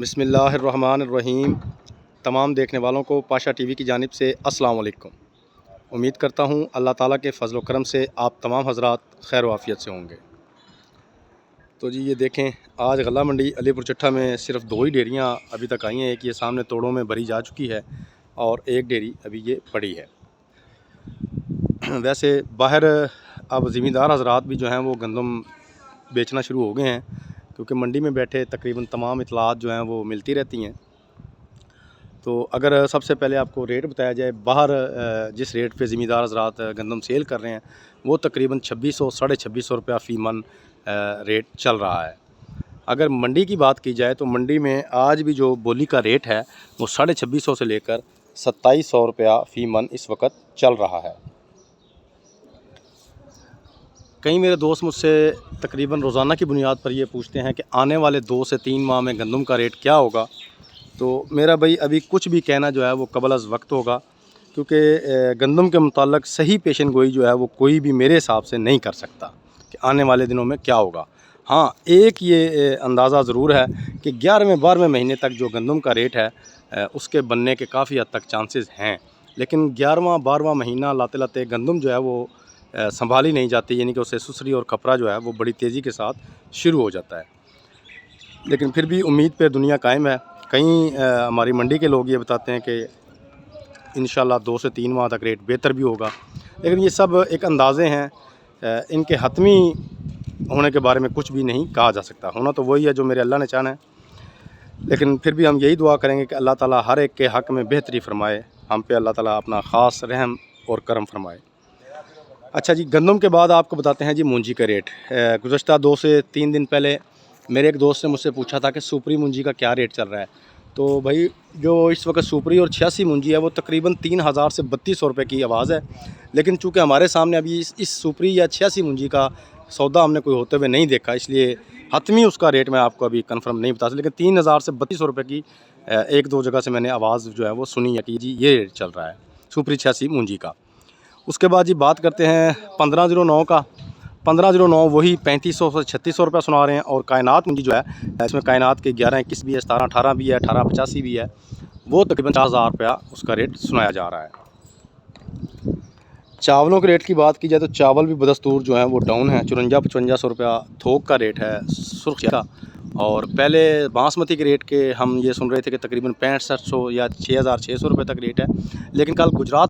بسم اللہ الرحمن الرحیم۔ تمام دیکھنے والوں کو پاشا ٹی وی کی جانب سے السلام علیکم۔ امید کرتا ہوں اللہ تعالیٰ کے فضل و کرم سے آپ تمام حضرات خیر و عافیت سے ہوں گے۔ تو جی یہ دیکھیں، آج غلہ منڈی علی پور چٹھا میں صرف دو ہی ڈیریاں ابھی تک آئی ہیں۔ ایک یہ سامنے توڑوں میں بھری جا چکی ہے اور ایک ڈیری ابھی یہ پڑی ہے۔ ویسے باہر اب زمیندار حضرات بھی جو ہیں وہ گندم بیچنا شروع ہو گئے ہیں۔ کیونکہ منڈی میں بیٹھے تقریباً تمام اطلاعات جو ہیں وہ ملتی رہتی ہیں۔ تو اگر سب سے پہلے آپ کو ریٹ بتایا جائے، باہر جس ریٹ پہ زمیندار حضرات گندم سیل کر رہے ہیں، وہ تقریباً چھبیس سو ساڑھے چھبیس سو روپیہ فی من ریٹ چل رہا ہے۔ اگر منڈی کی بات کی جائے تو منڈی میں آج بھی جو بولی کا ریٹ ہے، وہ ساڑھے چھبیس سو سے لے کر ستائیس سو روپیہ فی من اس وقت چل رہا ہے۔ کئی میرے دوست مجھ سے تقریباً روزانہ کی بنیاد پر یہ پوچھتے ہیں کہ آنے والے دو سے تین ماہ میں گندم کا ریٹ کیا ہوگا؟ تو میرا بھائی ابھی کچھ بھی کہنا جو ہے وہ قبل از وقت ہوگا، کیونکہ گندم کے متعلق صحیح پیشن گوئی جو ہے وہ کوئی بھی میرے حساب سے نہیں کر سکتا کہ آنے والے دنوں میں کیا ہوگا۔ ہاں ایک یہ اندازہ ضرور ہے کہ گیارہویں، بارہویں مہینے تک جو گندم کا ریٹ ہے اس کے بننے کے کافی حد تک چانسز ہیں۔ لیکن گیارہواں، بارہواں مہینہ لاتے لاتے گندم جو ہے وہ سنبھالی نہیں جاتی یعنی کہ اسے سسری اور کپڑا جو ہے وہ بڑی تیزی کے ساتھ شروع ہو جاتا ہے۔ لیکن پھر بھی امید پہ دنیا قائم ہے۔ کہیں ہماری منڈی کے لوگ یہ بتاتے ہیں کہ انشاءاللہ دو سے تین ماہ تک ریٹ بہتر بھی ہوگا۔ لیکن یہ سب ایک اندازے ہیں۔ ان کے حتمی ہونے کے بارے میں کچھ بھی نہیں کہا جا سکتا۔ ہونا تو وہی ہے جو میرے اللہ نے چاہنا ہے۔ لیکن پھر بھی ہم یہی دعا کریں گے کہ اللہ تعالیٰ ہر ایک کے حق میں بہتری فرمائے۔ ہم پہ اللہ تعالیٰ اپنا خاص رحم اور کرم فرمائے۔ اچھا جی گندم کے بعد آپ کو بتاتے ہیں جی مونجی کا ریٹ۔ گزشتہ دو سے تین دن پہلے میرے ایک دوست نے مجھ سے پوچھا تھا کہ سوپری مونجی کا کیا ریٹ چل رہا ہے۔ تو بھائی، جو اس وقت سوپری اور چھیاسی مونجی ہے، وہ تقریباً تین ہزار سے بتیس سو روپے کی آواز ہے۔ لیکن چونکہ ہمارے سامنے ابھی اس اس سوپری یا چھیاسی مونجی کا سودا ہم نے کوئی ہوتے ہوئے نہیں دیکھا، اس لیے حتمی اس کا ریٹ میں آپ کو ابھی کنفرم نہیں بتا سکتا۔ لیکن تین ہزار سے بتیس سو روپے کی ایک دو جگہ سے میں نے آواز جو ہے وہ سنی ہے کہ جی یہ ریٹ چل رہا ہے سوپری چھیاسی مونجی کا۔ اس کے بعد جی بات کرتے ہیں پندرہ زیرو نو کا۔ پندرہ زیرو نو وہی پینتیس سو سے چھتیس سو روپیہ سنا رہے ہیں اور کائنات مونجی جو ہے، اس میں کائنات کے گیارہ اکیس بھی ہے، ستارہ، اٹھارہ بھی ہے، اٹھارہ، پچاسی بھی ہے۔ وہ تقریباً چار ہزار روپیہ اس کا ریٹ سنایا جا رہا ہے۔ چاولوں کے ریٹ کی بات کی جائے تو چاول بھی بدستور جو ہیں وہ ڈاؤن ہیں۔ چورنجا پچونجا سو روپیہ تھوک کا ریٹ ہے، سرخ کا اور پہلے باسمتی کے ریٹ کے ہم یہ سن رہے تھے کہ تقریباً پینسٹھ سو یا چھ ہزار چھ سو روپے تک ریٹ ہے۔ لیکن کل گجرات